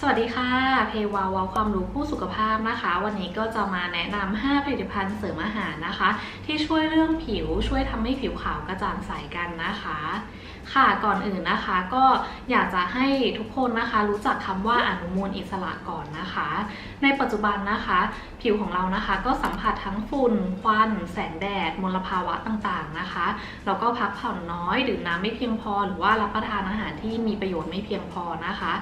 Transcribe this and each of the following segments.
สวัสดีค่ะ เพวาวาความรู้ผู้สุขภาพนะคะ วันนี้ก็จะมาแนะนำ5ผลิตภัณฑ์เสริมอาหารนะคะ ที่ช่วยเรื่องผิวช่วยทำให้ผิวขาวกระจ่างใสกันนะคะ ค่ะก่อนอื่นนะคะก็อยากจะให้ทุกคนนะคะรู้จักคำว่าอนุมูลอิสระก่อนนะคะ ในปัจจุบันนะคะ ผิวของเรานะคะก็สัมผัสทั้งฝุ่นควัน แสงแดด มลภาวะต่างๆนะคะแล้วก็พักผ่อนน้อยดื่มน้ำไม่เพียงพอ หรือว่ารับประทานอาหารที่มีประโยชน์ไม่เพียงพอนะคะ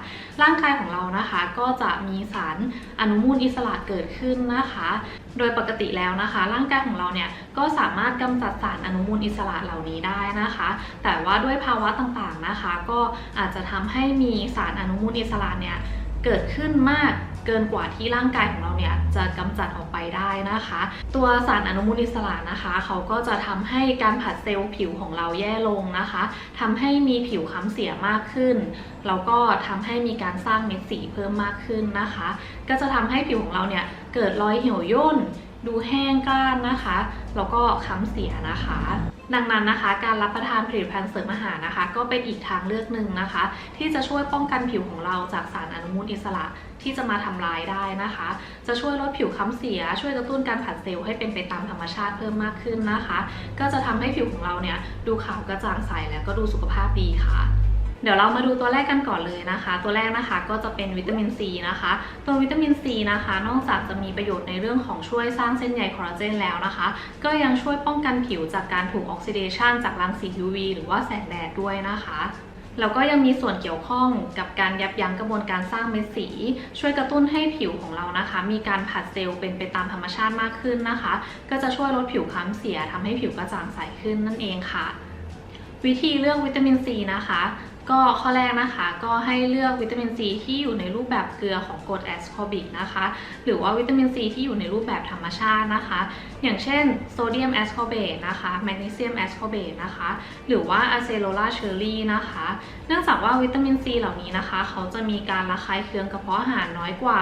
ร่างกายของเรานะคะก็จะมีสารอนุมูลอิสระเกิดขึ้นนะคะ โดยปกติแล้วนะคะ ร่างกายของเราเนี่ยก็สามารถกำจัดสารอนุมูลอิสระเหล่านี้ได้นะคะ แต่ว่าด้วยภาววะต่างๆนะคะ ก็อาจจะทำให้มีสารอนุมูลอิสระเนี่ยเกิดขึ้นมากเกินกว่าที่ร่างกายของเราเนี่ยจะกำจัดออกไปได้นะคะ ตัวสารอนุมูลอิสระนะคะ เขาก็จะทำให้การผัดเซลล์ผิวของเราแย่ลงนะคะทำให้มีผิวค้ำเสียมากขึ้น แล้วก็ทำให้มีการสร้างเม็ดสีเพิ่มมากขึ้นนะคะ ก็จะทำให้ผิวของเราเนี่ยเกิดรอยเหี่ยวย่น ดูแห้งกร้านนะคะ แล้วก็ค้ำเสียนะคะ ดังนั้นนะคะ การรับประทานผลิตภัณฑ์เสริมอาหารนะคะ ก็เป็นอีกทางเลือกหนึ่งนะคะ ที่จะช่วยป้องกันผิวของเราจากสารอนุมูลอิสระที่จะมาทำลายได้นะคะ จะช่วยลดผิวค้ำเสีย ช่วยกระตุ้นการผัดเซลล์ให้เป็นไปตามธรรมชาติเพิ่มมากขึ้นนะคะ ก็จะทำให้ผิวของเราเนี่ยดูขาวกระจ่างใสและก็ดูสุขภาพดีค่ะ เดี๋ยวเรามาดูตัวแรกกันก่อนเลยนะคะ ตัวแรกนะคะก็จะเป็นวิตามินซีนะคะ ตัววิตามินซีนะคะ นอกจากจะมีประโยชน์ในเรื่องของช่วยสร้างเส้นใยคอลลาเจนแล้วนะคะ ก็ยังช่วยป้องกันผิวจากการถูกออกซิเดชันจากรังสี UV หรือว่าแสงแดดด้วยนะคะแล้วก็ยังมีส่วนเกี่ยวข้องกับการยับยั้งกระบวนการสร้างเม็ดสี ช่วยกระตุ้นให้ผิวของเรานะคะ มีการผัดเซลล์เป็นไปตามธรรมชาติมากขึ้นนะคะ ก็จะช่วยลดผิวคล้ำเสียทำให้ผิวกระจ่างใสขึ้นนั่นเองค่ะ วิธีเลือกวิตามินซีนะคะ ก็ข้อแรกนะคะก็ให้เลือกวิตามินซีที่อยู่ในรูปแบบเกลือของกรดแอสคอบิกนะคะ หรือว่าวิตามินซีที่อยู่ในรูปแบบธรรมชาตินะคะ อย่างเช่นโซเดียมแอสคอเบตนะคะแมกนีเซียมแอสคอเบตนะคะหรือว่าอะเซโลลาเชอร์รี่นะคะ เนื่องจากว่าวิตามินซีเหล่านี้นะคะ เขาจะมีการระคายเคืองกระเพาะอาหารน้อยกว่า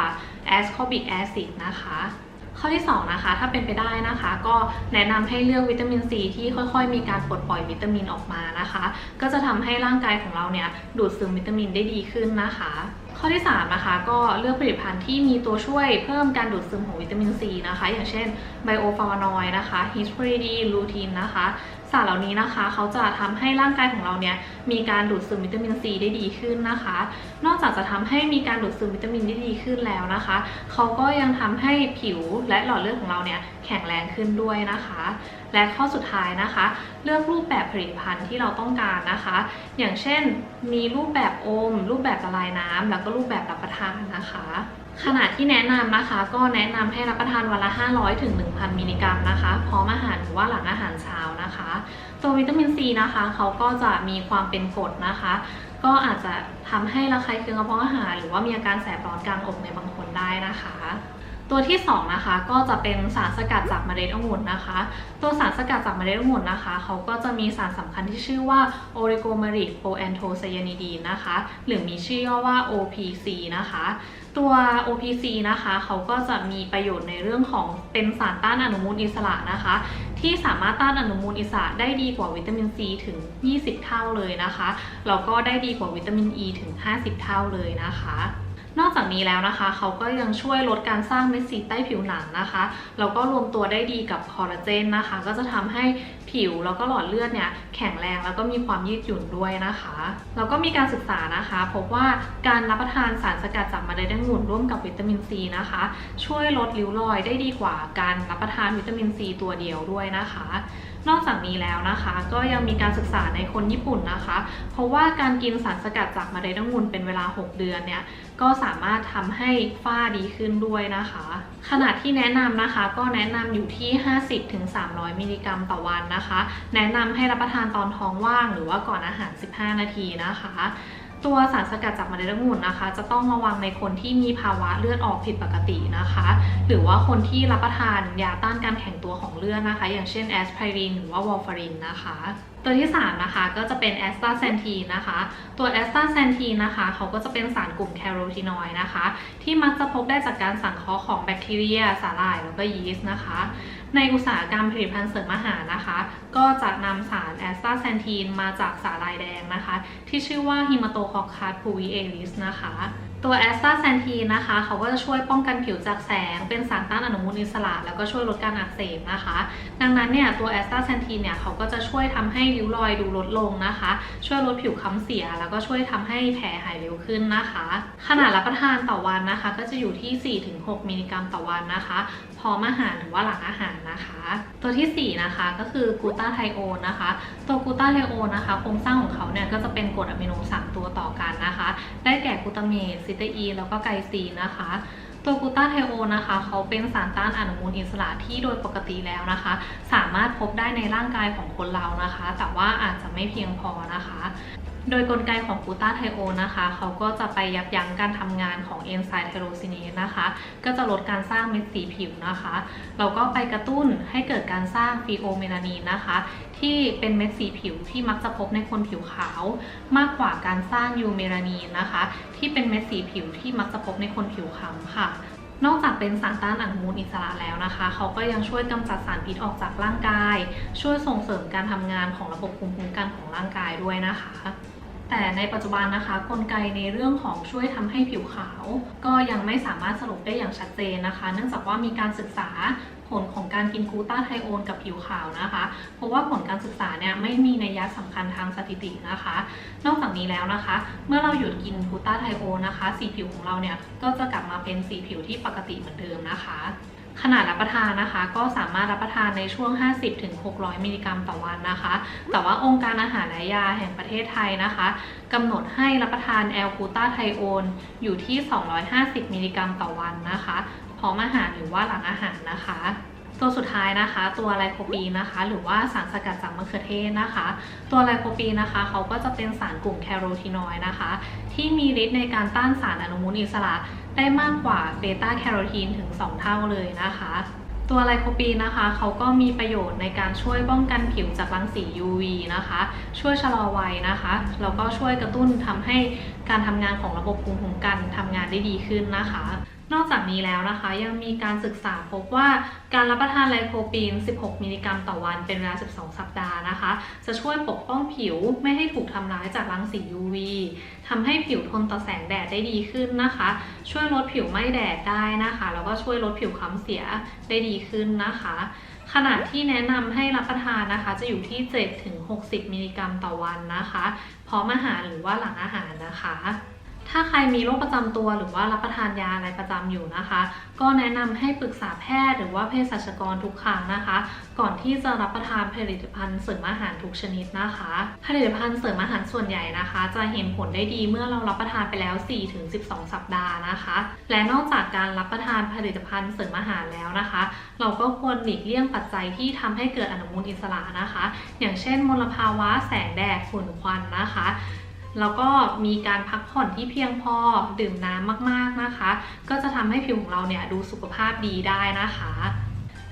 แอสคอบิกแอซิดนะคะ ข้อที่2นะคะถ้าเป็นไปได้นะคะ ก็แนะนำให้เลือกวิตามินซีที่ค่อยๆ มีการปลดปล่อยวิตามินออกมานะคะ ก็จะทำให้ร่างกายของเราเนี่ยดูดซึมวิตามินได้ดีขึ้นนะคะข้อที่3นะคะก็เลือกผลิตภัณฑ์ที่มีตัวช่วยเพิ่มการดูดซึมของวิตามินซีนะคะ อย่างเช่นไบโอฟลาวานอยด์นะคะฮิสโปรดีลูทีนนะคะารเหล่านี้นะคะ เขาจะทำให้ร่างกายของเราเนี่ยมีการดูดซึมวิตามินซีได้ดีขึ้นนะคะ นอกจากจะทำให้มีการดูดซึมวิตามินได้ดีขึ้นแล้วนะคะ เขาก็ยังทำให้ผิวและหลอดเลือดของเราเนี่ยแข็งแรงขึ้นด้วยนะคะ และข้อสุดท้ายนะคะ เลือกรูปแบบผลิตภัณฑ์ที่เราต้องการนะคะ อย่างเช่นมีรูปแบบอม รูปแบบละลายน้ำแล้วก็รูปแบบรับประทานนะคะ ขนาดที่แนะนำนะคะ ก็แนะนำให้รับประทานวันละ 500ถึง1,000 มิลลิกรัมนะคะ พร้อมอาหารหรือว่าหลังอาหารเช้านะคะ ตัววิตามินซีนะคะเขาก็จะมีความเป็นกรดนะคะ ก็อาจจะทำให้ระคายเคืองกระเพาะอาหาร หรือว่ามีอาการแสบร้อนกลางอกในบางคนได้นะคะ ตัวที่2นะคะก็จะเป็นสารสกัดจากเมล็ดองุ่นนะคะ ตัวสารสกัดจากเมล็ดองุ่นนะคะเขาก็จะมีสารสำคัญที่ชื่อว่า Oligomeric Proanthocyanidine นะคะ หรือมีชื่อย่อว่า OPC นะคะ ตัว OPC นะคะเขาก็จะมีประโยชน์ในเรื่องของเป็นสารต้านอนุมูลอิสระนะคะ ที่สามารถต้านอนุมูลอิสระได้ดีกว่าวิตามินซีถึง 20 เท่าเลยนะคะแล้วก็ได้ดีกว่าวิตามินอ e ีถึง 50 เท่าเลยนะคะ นอกจากนี้แล้วนะคะ เขาก็ยังช่วยลดการสร้างเม็ดสีใต้ผิวหนังนะคะ แล้วก็รวมตัวได้ดีกับคอลลาเจนนะคะ ก็จะทำให้ผิวแล้วก็หลอดเลือดเนี่ยแข็งแรงแล้วก็มีความยืดหยุ่นด้วยนะคะ แล้วก็มีการศึกษานะคะ พบว่าการรับประทานสารสกัดจากเมล็ดองุ่นร่วมกับวิตามินซีนะคะ ช่วยลดริ้วรอยได้ดีกว่าการรับประทานวิตามินซีตัวเดียวด้วยนะคะ นอกจากนี้แล้วนะคะ ก็ยังมีการศึกษาในคนญี่ปุ่นนะคะ เพราะว่าการกินสารสกัดจากเมล็ดองุ่นเป็นเวลา 6 เดือนเนี่ย ก็สามารถทำให้ฝ้าดีขึ้นด้วยนะคะ ขนาดที่แนะนำนะคะ ก็แนะนำอยู่ที่ 50-300 มิลลิกรัมต่อวันนะคะ แนะนำให้รับประทานตอนท้องว่างหรือว่าก่อนอาหาร 15 นาทีนะคะตัวสารสกัดจากเมล็ดองุ่นนะคะ จะต้องระวังในคนที่มีภาวะเลือดออกผิดปกตินะคะ หรือว่าคนที่รับประทานยาต้านการแข็งตัวของเลือดนะคะ อย่างเช่นแอสไพรินหรือว่าวอร์ฟารินนะคะ ตัวที่ 3 นะคะก็จะเป็นแอสตาแซนทีนะคะ ตัวแอสตาแซนทีนะคะเขาก็จะเป็นสารกลุ่มแคโรทีนอยด์นะคะ ที่มักจะพบได้จากการสังเคราะห์ของแบคทีเรีย สาหร่ายแล้วก็ยีสต์นะคะ ในอุตสาหกรรมผลิตภัณฑ์เสริมอาหารนะคะ ก็จะนำสารแอสตาแซนทีนมาจากสาหร่ายแดงนะคะ ที่ชื่อว่าฮิมาโตคอคัสพูวิเอลิสนะคะ ตัวแอสตาแซนทีนะคะ เขาก็จะช่วยป้องกันผิวจากแสง เป็นสารต้านอนุมูลอิสระ แล้วก็ช่วยลดการอักเสบนะคะ ดังนั้นเนี่ยตัวแอสตาแซนทีเนี่ยเขาก็จะช่วยทำให้ริ้วรอยดูลดลงนะคะ ช่วยลดผิวค้ำเสีย แล้วก็ช่วยทำให้แผลหายเร็วขึ้นนะคะ ขนาดรับประทานต่อวันนะคะ ก็จะอยู่ที่ 4-6 มิลลิกรัมต่อวันนะคะพร้อมอาหารหรือว่าหลังอาหารนะคะ ตัวทีสี่4 นะคะก็คือกูตาไทโอนนะคะ ตัวกูตาไทโอนนะคะโครงสร้างของเขาเนี่ยก็จะเป็นกรดอะมิโนสามตัวต่อกันนะคะ ได้แก่กูตาเมตซิตอีนแล้วก็ไกซีนนะคะตัวกูตาไทโอนะคะเขาเป็นสารต้านอนุมูลอิสระที่โดยปกติแล้วนะคะ สามารถพบได้ในร่างกายของคนเรานะคะ แต่ว่าอาจจะไม่เพียงพอนะคะ โดยกลไกของกูต้าไทโอนะคะเขาก็จะไปยับยั้งการทำงานของเอนไซม์ไทโรซินเนะคะ ก็จะลดการสร้างเม็ดสีผิวนะคะแล้วก็ไปกระตุ้นให้เกิดการสร้างฟีโอเมลานีนนะคะ ที่เป็นเม็ดสีผิวที่มักจะพบในคนผิวขาว มากกว่าการสร้างยูเมลานีนนะคะ ที่เป็นเม็ดสีผิวที่มักจะพบในคนผิวคล้ำค่ะนอกจากเป็นสารต้านอนุมูลอิสระแล้วนะคะ เขาก็ยังช่วยกำจัดสารพิษออกจากร่างกาย ช่วยส่งเสริมการทำงานของระบบภูมิคุ้มกันของร่างกายด้วยนะคะ แต่ในปัจจุบันนะคะ กลไกในเรื่องของช่วยทำให้ผิวขาว ก็ยังไม่สามารถสรุปได้อย่างชัดเจนนะคะ เนื่องจากว่ามีการศึกษาผลของการกินกูต้าไทโอนกับผิวขาวนะคะ เพราะว่าผลการศึกษาเนี่ยไม่มีนัยยะสำคัญทางสถิตินะคะ นอกจากนี้แล้วนะคะ เมื่อเราหยุดกินกูต้าไทโอนนะคะ สีผิวของเราเนี่ยก็จะกลับมาเป็นสีผิวที่ปกติเหมือนเดิมนะคะ ขนาดรับประทานนะคะ ก็สามารถรับประทานในช่วง 50-600 มิลลิกรัมต่อวันนะคะ แต่ว่าองค์การอาหารและยาแห่งประเทศไทยนะคะกำหนดให้รับประทานแอลกูตาไทโอนอยู่ที่ 250 มิลลิกรัมต่อวันนะคะ พร้อมอาหารหรือว่าหลังอาหารนะคะ ตัวสุดท้ายนะคะ ตัวไลโคปีนนะคะ หรือว่าสารสกัดจากมะเขือเทศนะคะ ตัวไลโคปีนนะคะเขาก็จะเป็นสารกลุ่มแคโรทีนอยด์นะคะ ที่มีฤทธิ์ในการต้านสารอนุมูลอิสระได้มากกว่าเบต้าแคโรทีนถึง 2 เท่าเลยนะคะ ตัวไลโคปีนนะคะเขาก็มีประโยชน์ในการช่วยป้องกันผิวจากรังสี UV นะคะ ช่วยชะลอวัยนะคะแล้วก็ช่วยกระตุ้นทำให้การทำงานของระบบภูมิคุ้มกันทำงานได้ดีขึ้นนะคะ นอกจากนี้แล้วนะคะ ยังมีการศึกษาพบว่าการรับประทานไลโคปีน 16 มิลลิกรัมต่อวันเป็นเวลา 12 สัปดาห์นะคะ จะช่วยปกป้องผิวไม่ให้ถูกทำร้ายจากรังสี UV ทำให้ผิวทนต่อแสงแดดได้ดีขึ้นนะคะ ช่วยลดผิวไหม้แดดได้นะคะ แล้วก็ช่วยลดผิวค้ำเสียได้ดีขึ้นนะคะ ขนาดที่แนะนำให้รับประทานนะคะ จะอยู่ที่ 7-60 มิลลิกรัมต่อวันนะคะ พร้อมอาหารหรือว่าหลังอาหารนะคะ ถ้าใครมีโรคประจำตัวหรือว่ารับประทานยาอะไรประจำอยู่นะคะ ก็แนะนำให้ปรึกษาแพทย์หรือว่าเภสัชกรทุกครั้งนะคะ ก่อนที่จะรับประทานผลิตภัณฑ์เสริมอาหารทุกชนิดนะคะ ผลิตภัณฑ์เสริมอาหารส่วนใหญ่นะคะ จะเห็นผลได้ดีเมื่อเรารับประทานไปแล้ว 4-12 สัปดาห์นะคะ และนอกจากการรับประทานผลิตภัณฑ์เสริมอาหารแล้วนะคะ เราก็ควรหลีกเลี่ยงปัจจัยที่ทำให้เกิดอนุมูลอิสระนะคะ อย่างเช่นมลภาวะแสงแดดฝุ่นควันนะคะ แล้วก็มีการพักผ่อนที่เพียงพอดื่มน้ำมากๆนะคะ ก็จะทำให้ผิวของเราเนี่ยดูสุขภาพดีได้นะคะ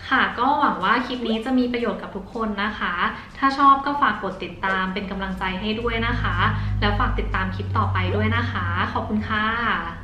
ค่ะก็หวังว่าคลิปนี้จะมีประโยชน์กับทุกคนนะคะ ถ้าชอบก็ฝากกดติดตามเป็นกำลังใจให้ด้วยนะคะ แล้วฝากติดตามคลิปต่อไปด้วยนะคะ ขอบคุณค่ะ